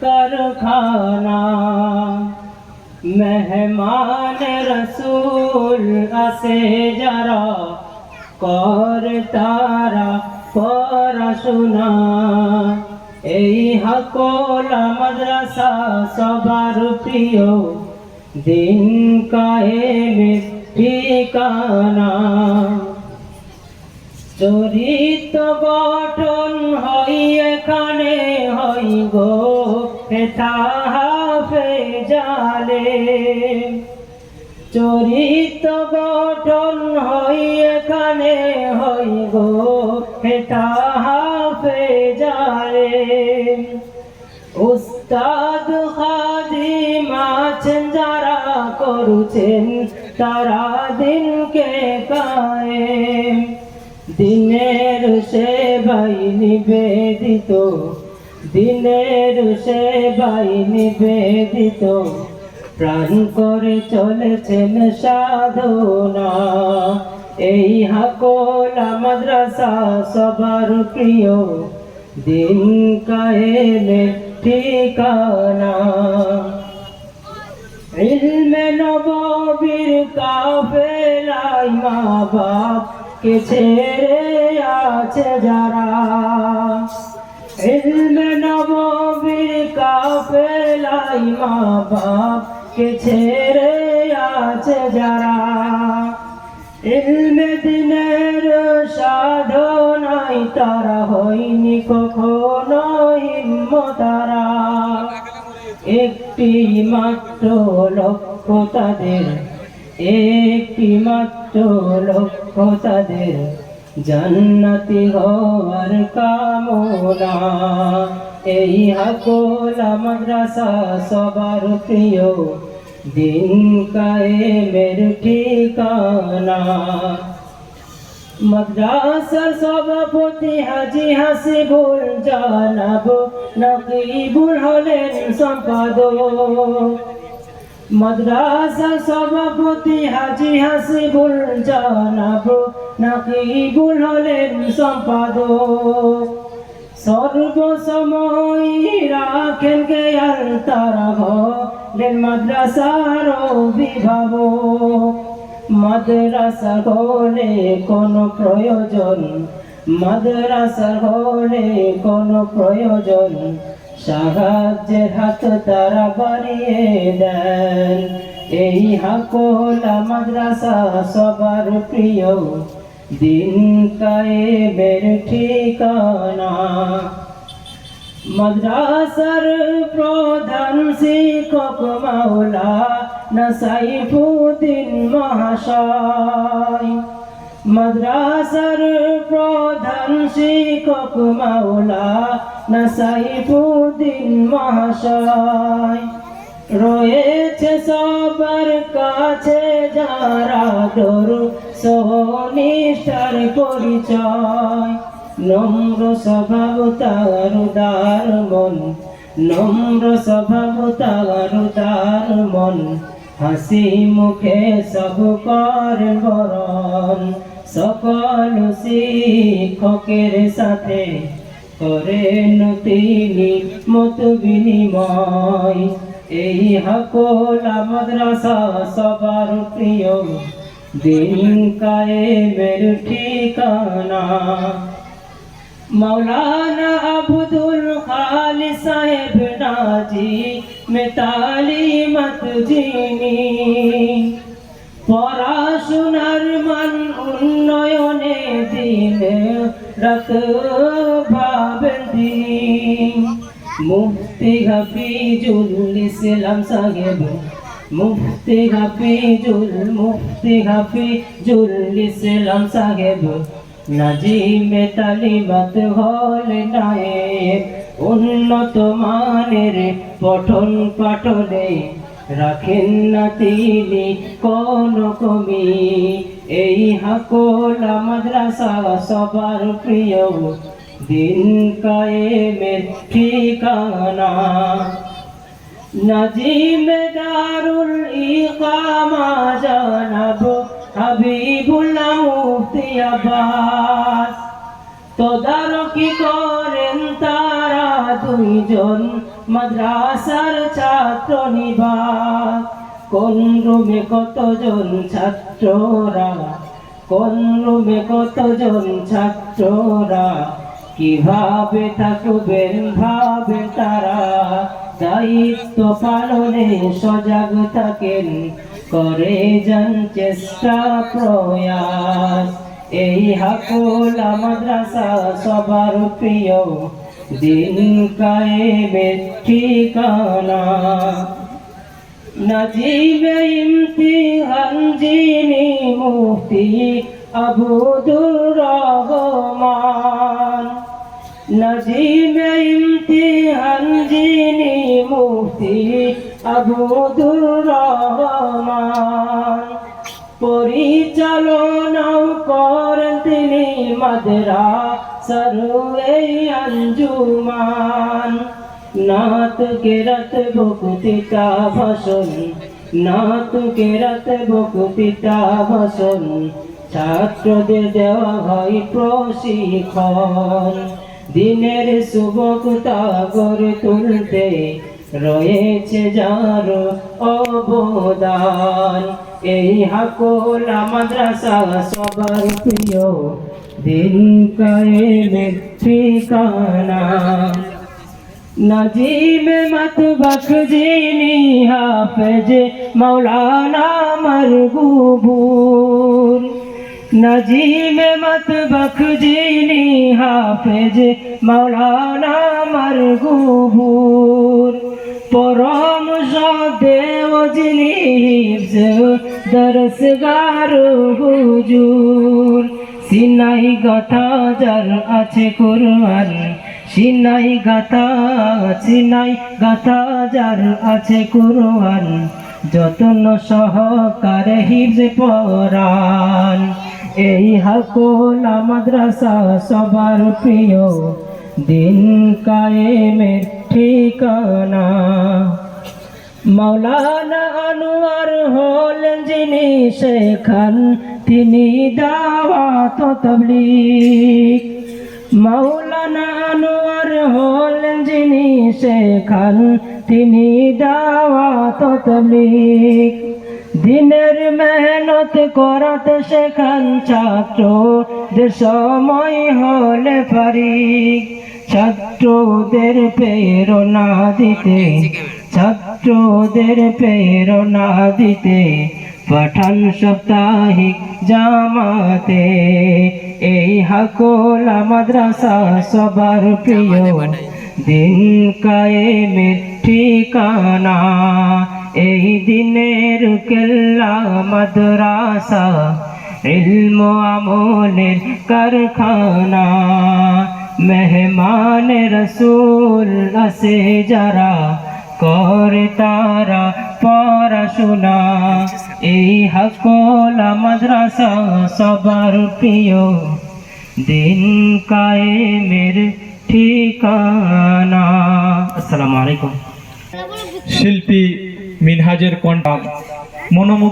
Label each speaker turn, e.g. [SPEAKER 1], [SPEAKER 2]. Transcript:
[SPEAKER 1] কারখানা মেহমান রসুল আসে যারা কর তারা পড়াশোনা এই হাকোলা মাদ্রাসা সবার প্রিয়। দিন কায়েমের ঠিকানা। চরিত গঠন হই এখানে হই গো হেথা হাফে জালে। চরিত গঠন হই এখানে হই গো হেথা হাফে জালে। উস্তাদ খাদিম আছেন, যারা করছেন, তারা দিনকে কায়েম। দিনের সেবাই নিবেদিত, দিনের সেবাই নিবেদিত, প্রাণ করে চলেছেন সাধনা। এই হাকোলা, মাদ্রাসা সবার প্রিয়, দিন কায়েমের ঠিকানা। ইলমে নববীর কাফেলাই মা বাপ কে ছেড়ে আছে যারা। ইলমে নববীর কাফেলাই মা বাপ কে ছেড়ে আছে যারা। ইলমে দিনের সাধনাই তারা হয়নি কখনো হিম্মতারা। একটি মাত্র লক্ষ্য তাদের, একটি মাত্র লক্ষ্য তাদের জান্নাতি হওয়ার কামনা। এই হাকোলা মাদ্রাসা সবার প্রিয় দিন কায়েমের ঠিকানা। মাদ্রাসার সভাপতি হাজি হাসিবুল জানাব, নকিবুল হলেন সম্পাদক। মাদ্রাসার সভাপতি হাজি হাসিবুল জানাব নকিবুল হলেন সম্পাদক। সর্বসময় রাখেন গেয়াল তারা হলেন মাদ্রাসার অভিভাবক। মাদ্রাসা হলে কোনো প্রয়োজন, মাদ্রাসা হলে কোনো প্রয়োজন সাহায্যের হাত তারা বাড়িয়ে দেন। এই হাকোলা মাদ্রাসা সবার প্রিয়। দিন কায়েবের ঠিকানা। মাদ্রাসার প্রধান শিক্ষক মাওলা নাসাইফুদ্দিন মহাশয়। মাদ্রাসার প্রধান শিক্ষক মাওলা নাসাইফুদ্দিন মহাশয়। রয়েছে সবার কাছে যারা দরু সহনিষ্ঠার পরিচয়। নম্র স্বভাব তার উদার মন, নম্র স্বভাব তার উদার মন। হাসি মুখে সব কর বরণ, সকল শিক্ষকের সাথে করেন তিনি মত বিনিময়। এই হাকোলা মাদ্রাসা সবার প্রিয়। দিন কায়েমের ঠিকানা। মৌলানা আব্দুল খালি সাহেব নাজি, মেতালি মত জিনি পড়াশোনার মান উন্নয়নে দিন তিনি মুফতি হাফিজুল ইসলাম সাহেব, মুফতি হাফিজুল মুফতি হাফিজুল ইসলাম সাহেব, নাজিমে তালিবাত হল নায়েব, উন্নত মানের পঠন পাঠনে রাখেন না তিনি কোন কমি। এই হাকোলা মাদ্রাসা সবার প্রিয়। দিন কায়েমের ঠিকানা। নাজিম দারুল ইকামা জানাব হাবিবুল্লাহ মুফতি আব্বাস। তদারকি করেন তারা দুইজন। মাদ্রাসার ছাত্র নিবাস। কোন রুমে কতজন ছাত্ররা? কোন রুমে কতজন ছাত্ররা? কীভাবে থাকবেন ভাবে তারা? দায়িত্ব পালনে সজাগ থাকেন, করে যান চেষ্টা, প্রয়াস। এই হাকুলা মাদ্রাসা সবার প্রিয়। দিন কায়েমের ঠিকানা। নজিবে ইমতিহান যিনি মুফতি আবুদুর রহমান নজিবে ইমতিহান যিনি মুফতি আবুদুর রহমান পরিচালনাও করেন তিনি মাদরা সরুয়ে আঞ্জুমান। নাত কেরাত বকুতিতা ভাষণ নাত কেরাত বকুতিতা ভাষণ, ছাত্রদের দেওয়া হয় প্রশিক্ষণ। দিনের সুবকতা গড়ে তুলতে রয়েছে যার অবদান। এই হাকোলা মাদ্রাসা সবার প্রিয়। দিন কায়েমের ঠিকানা। নজিম মতবক যিনি হাফেজ মৌলানা মরগুবুর নজিম মতবক যিনি হাফেজ মৌলানা মরগুবুর পরম দেব যিনি হিফজ দরসগার হুজুর সিনাই গাথা যার আছে কোরআন সিনাই গাথা সিনাই গাথা যার আছে কোরআন যতন সহকারে হিফজ পরাণ এই হাকোলা মাদ্রাসা সবার প্রিয়। দিন কায়েমের ঠিকানা। মাওলানা আনোয়ার হলেন যিনি শেখান তিনি দাওয়াত ও তাবলীগ। মাওলানা আনোয়ার হলেন যিনি শেখান তিনি দাওয়াত ও তাবলীগ। দিনের মেহনত করাতে শেখান ছাত্র যে সময় হলে ফারিক ছাত্রদের প্রেরণা দিতে ছাত্রদের প্রেরণা দিতে পাঠান সাপ্তাহিক জামাতে। এই হাকোলা মাদ্রাসা সবার প্রিয়। দিন কায়েমের ঠিকানা এই দিনের কেল্লা মাদ্রাসা ইলম আমলের কারখানা। মেহমান রসুল আসে যারা করে তারা পড়াশোনা। এই হাকলা মাদ্রাসা সবার প্রিয় দিন কায়েমের ঠিকানা। আসসালামু আলাইকুম।
[SPEAKER 2] শিল্পী মিনহাজের কণ্ঠ। মনোমুগ্ধ